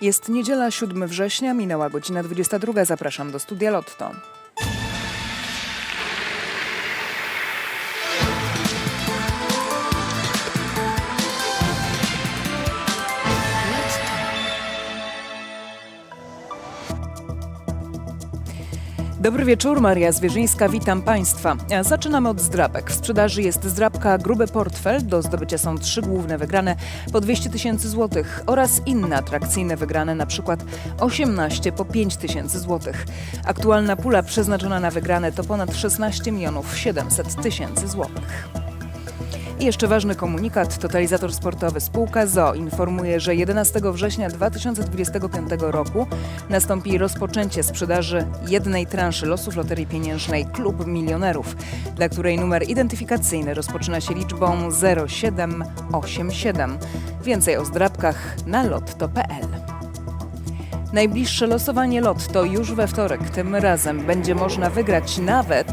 Jest niedziela 7 września, minęła godzina 22. Zapraszam do studia Lotto. Dobry wieczór, Maria Zwierzyńska, witam Państwa. E, Zaczynamy od zdrabek. W sprzedaży jest zdrabka Gruby Portfel. Do zdobycia są trzy główne wygrane po 200 tysięcy złotych oraz inne atrakcyjne wygrane, na przykład 18 po 5 tysięcy złotych. Aktualna pula przeznaczona na wygrane to ponad 16 milionów 700 tysięcy złotych. I jeszcze ważny komunikat. Totalizator sportowy spółka ZO informuje, że 11 września 2025 roku nastąpi rozpoczęcie sprzedaży jednej transzy losów Loterii Pieniężnej Klub Milionerów, dla której numer identyfikacyjny rozpoczyna się liczbą 0787. Więcej o zdrabkach na lotto.pl. Najbliższe losowanie Lotto już we wtorek. Tym razem będzie można wygrać nawet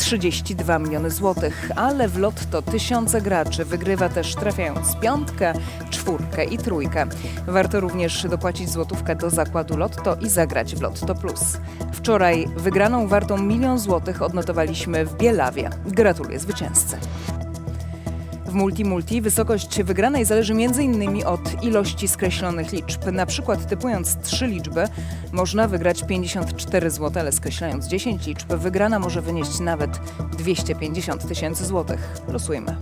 32 miliony złotych, ale w Lotto tysiące graczy wygrywa też trafiając piątkę, czwórkę i trójkę. Warto również dopłacić złotówkę do zakładu Lotto i zagrać w Lotto Plus. Wczoraj wygraną wartą milion złotych odnotowaliśmy w Bielawie. Gratuluję zwycięzcy. W Multi-Multi wysokość wygranej zależy m.in. od ilości skreślonych liczb. Na przykład typując trzy liczby można wygrać 54 zł, ale skreślając 10 liczb wygrana może wynieść nawet 250 tysięcy złotych. Losujmy.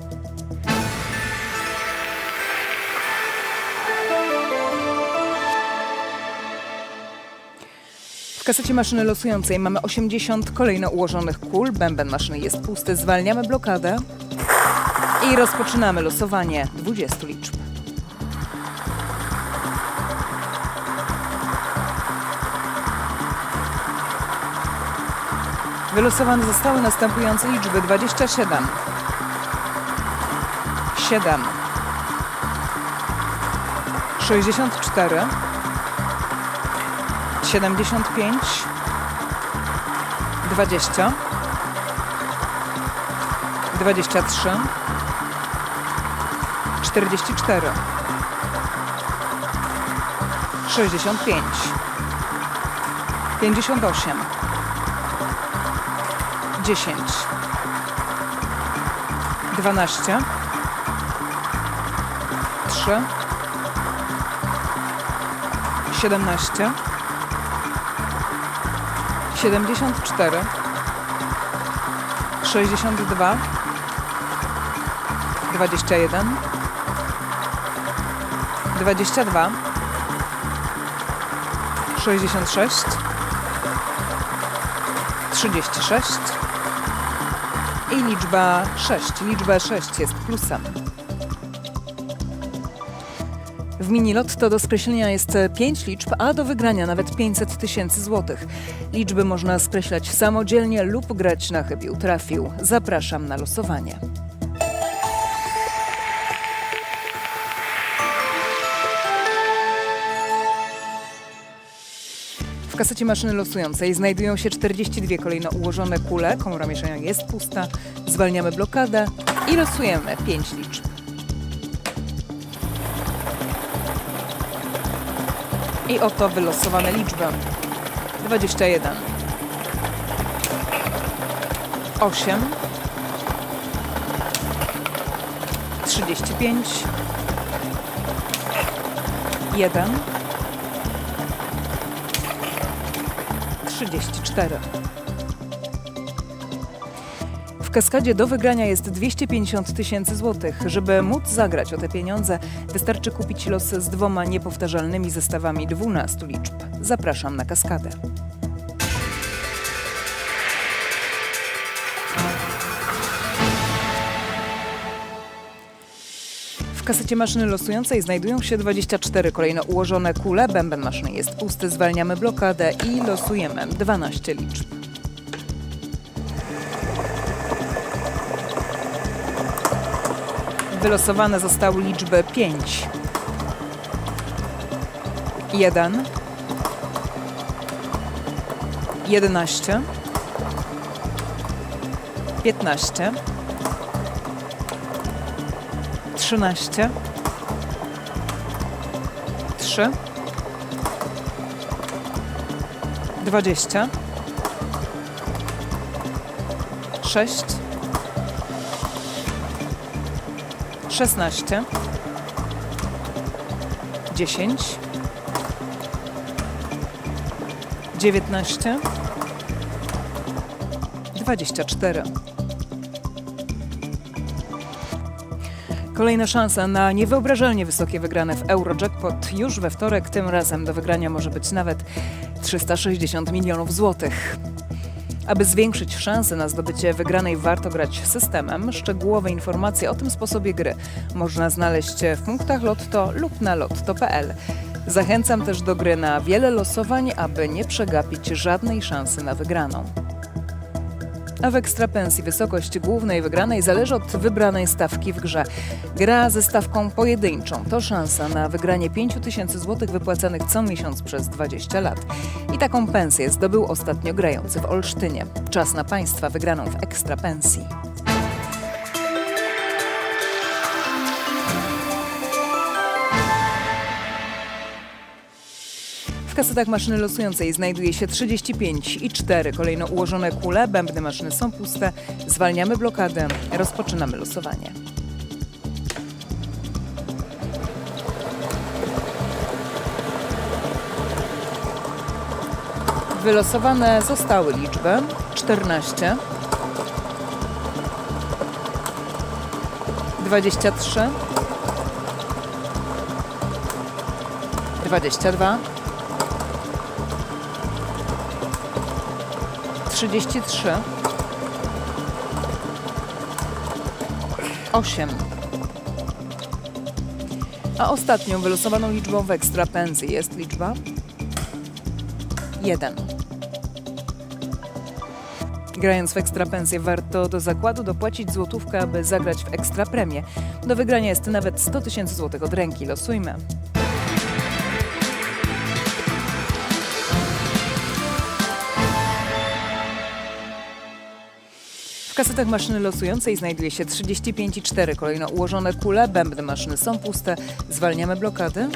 W kasecie maszyny losującej mamy 80 kolejno ułożonych kul. Bęben maszyny jest pusty. Zwalniamy blokadę. I rozpoczynamy losowanie 20 liczb. Wylosowane zostały następujące liczby. 27, 7, 64, 75, 20, 23, 44 65 58 10 12 3 17 74 62 21 22 66 36 i liczba 6. Liczba 6 jest plusem. W mini lotto do skreślenia jest 5 liczb, a do wygrania nawet 500 tysięcy złotych. Liczby można skreślać samodzielnie lub grać na chybił trafił. Zapraszam na losowanie. Kasecie maszyny losującej znajdują się 42 kolejno ułożone kule. Komora mieszania jest pusta. Zwalniamy blokadę i losujemy 5 liczb. I oto wylosowane liczby. 21 8 35 1 34. W kaskadzie do wygrania jest 250 tysięcy złotych. Żeby móc zagrać o te pieniądze, wystarczy kupić los z dwoma niepowtarzalnymi zestawami 12 liczb. Zapraszam na kaskadę. Kasecie maszyny losującej znajdują się 24 kolejno ułożone kule. Bęben maszyny jest pusty, zwalniamy blokadę i losujemy. 12 liczb. Wylosowane zostały liczby 5, 1, 11, 15, 13, 3, 20, 6, 16, 10, 19, 24. Kolejna szansa na niewyobrażalnie wysokie wygrane w Eurojackpot już we wtorek. Tym razem do wygrania może być nawet 360 milionów złotych. Aby zwiększyć szanse na zdobycie wygranej, warto grać systemem. Szczegółowe informacje o tym sposobie gry można znaleźć w punktach Lotto lub na lotto.pl. Zachęcam też do gry na wiele losowań, aby nie przegapić żadnej szansy na wygraną. A w ekstrapensji wysokość głównej wygranej zależy od wybranej stawki w grze. Gra ze stawką pojedynczą to szansa na wygranie 5000 zł wypłacanych co miesiąc przez 20 lat. I taką pensję zdobył ostatnio grający w Olsztynie. Czas na Państwa wygraną w ekstrapensji. Kasetach maszyny losującej znajduje się 35 i 4 kolejno ułożone kule. Bębny maszyny są puste. Zwalniamy blokadę. Rozpoczynamy losowanie. Wylosowane zostały liczby 14, 23, 22, 33, 8. A ostatnią wylosowaną liczbą w ekstrapensji jest liczba 1. Grając w ekstrapensję warto do zakładu dopłacić złotówkę, aby zagrać w ekstrapremię. Do wygrania jest nawet 100 tysięcy złotych od ręki. Losujmy. Kasetach maszyny losującej znajduje się 35 i 4 kolejno ułożone kule. Bębny maszyny są puste. Zwalniamy blokady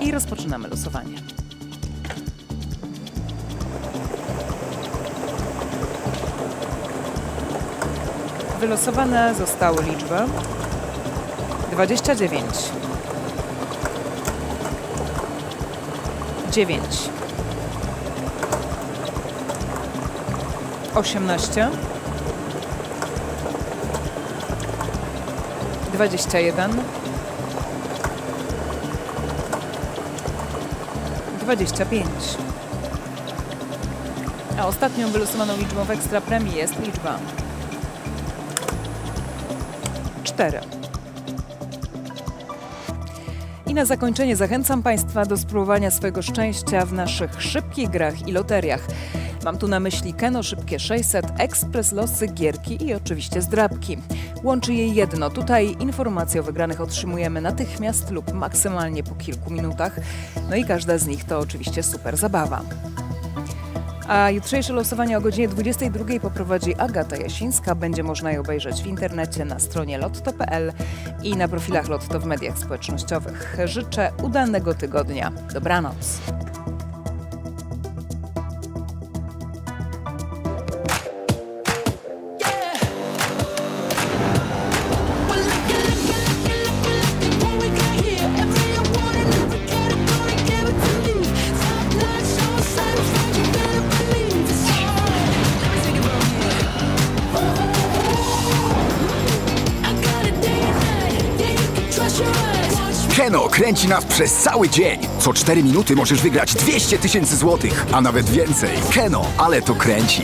i rozpoczynamy losowanie. Wylosowane zostały liczby 29, 9, 18, 21, 25. A ostatnią wylosowaną liczbą w ekstra premii jest liczba 4. I na zakończenie zachęcam Państwa do spróbowania swojego szczęścia w naszych szybkich grach i loteriach. Mam tu na myśli Keno Szybkie 600, Ekspres Losy, Gierki i oczywiście zdrabki. Łączy je jedno. Tutaj informacje o wygranych otrzymujemy natychmiast lub maksymalnie po kilku minutach. No i każda z nich to oczywiście super zabawa. A jutrzejsze losowanie o godzinie 22 poprowadzi Agata Jasińska. Będzie można je obejrzeć w internecie na stronie lotto.pl i na profilach Lotto w mediach społecznościowych. Życzę udanego tygodnia. Dobranoc. Kręci nas przez cały dzień. Co 4 minuty możesz wygrać 200 tysięcy złotych, a nawet więcej. Keno, ale to kręci.